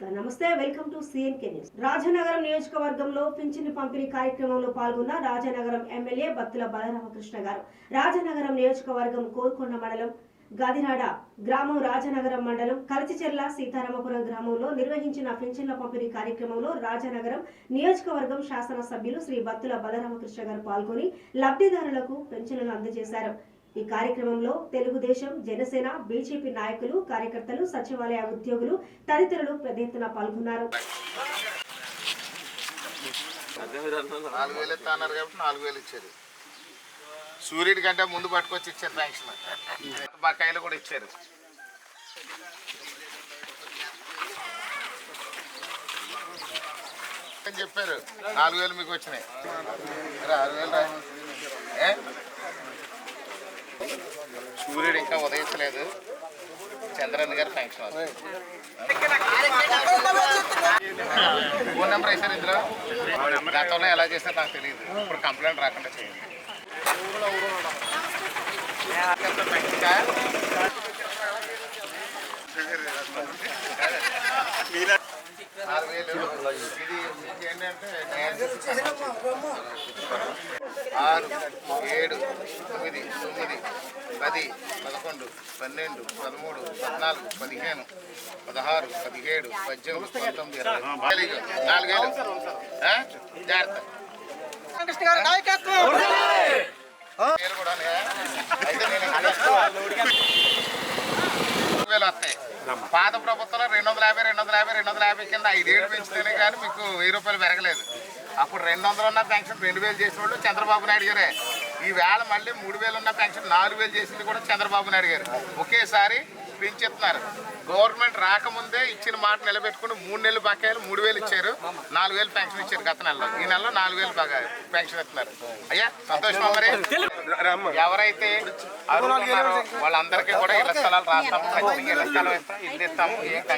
నమస్తే welcome to CNK news Rajanagaram నియోజకవర్గంలో పింఛన్ పంపిణీ కార్యక్రమంలో పాల్గొన్న రాజనగరం ఎమ్మెల్యే బత్తుల బలరామకృష్ణ గారు. రాజనగరం నియోజకవర్గం కోరుకొండ మండలం గదినాడ గ్రామం రాజనగరం మండలం కలచిచెర్ల సీతారామపురం గ్రామంలో నిర్వహించిన పింఛన్ల పంపిణీ కార్యక్రమంలో రాజనగరం నియోజకవర్గం శాసనసభ్యులు శ్రీ బత్తుల బలరామకృష్ణ గారు పాల్గొని లబ్ధిదారులకు పెన్షన్లను అందజేశారు. ఈ కార్యక్రమంలో తెలుగుదేశం జనసేన బీజేపీ నాయకులు కార్యకర్తలు సచివాలయ ఉద్యోగులు తదితరులు పెద్ద ఎత్తున పాల్గొన్నారు. నాలుగు వేలు కాబట్టి నాలుగు వేలు ఇచ్చారు. సూర్యుడి కంటే ముందు పట్టుకొచ్చి ఇచ్చారు పెన్షన్ కైలు కూడా ఇచ్చారు. అని చెప్పారు. నాలుగు వేలు మీకు వచ్చినాయి. ఆరు వేలు సూర్యుడు ఇంకా ఉదయించలేదు. చంద్రన్ గారు పెన్షన్ ఫోన్ నెంబర్ వేసారు ఇందులో? గతంలో ఎలా చేస్తే నాకు తెలియదు ఇప్పుడు కంప్లైంట్ రాకుండా చేయండి. ఆరు ఏడు తొమ్మిది తొమ్మిది. పది పదకొండు పన్నెండు పదమూడు పద్నాలుగు పదిహేను పదహారు పదిహేడు పద్దెనిమిది పంతొమ్మిది ఇరవై. నాలుగు నాలుగేళ్ళు? జాగ్రత్త. నాయకత్వం. వేలు వస్తాయి పాత ప్రభుత్వంలో రెండు వందల యాభై రెండు వందల యాభై రెండు వందల యాభై కింద ఐదేళ్ళు పెంచితేనే కానీ మీకు వెయ్యి రూపాయలు పెరగలేదు. అప్పుడు రెండు వందలు ఉన్న పెన్షన్ రెండు వేలు చేసిన వాళ్ళు చంద్రబాబు నాయుడు గారే. ఈ వేళ మళ్ళీ మూడు వేలు ఉన్న పెన్షన్ నాలుగు వేలు చేసింది కూడా చంద్రబాబు నాయుడు గారు. ఒకేసారి పెంచెత్తున్నారు గవర్నమెంట్ రాకముందే ఇచ్చిన మాట నిలబెట్టుకుని మూడు నెలలు బకాయిలు మూడు వేలు ఇచ్చారు. నాలుగు వేలు పెన్షన్ ఇచ్చారు గత నెలలో. ఈ నెలలో నాలుగు వేలు బాగా పెన్షన్ ఇస్తున్నారు. అయ్యా సంతోషమా మరి? ఎవరైతే వాళ్ళందరికీ కూడా ఇళ్ళ స్థలాలు రాస్తాము ఖచ్చితంగా ఇళ్ళ స్థలం ఇస్తాము ఇల్లు ఇస్తాము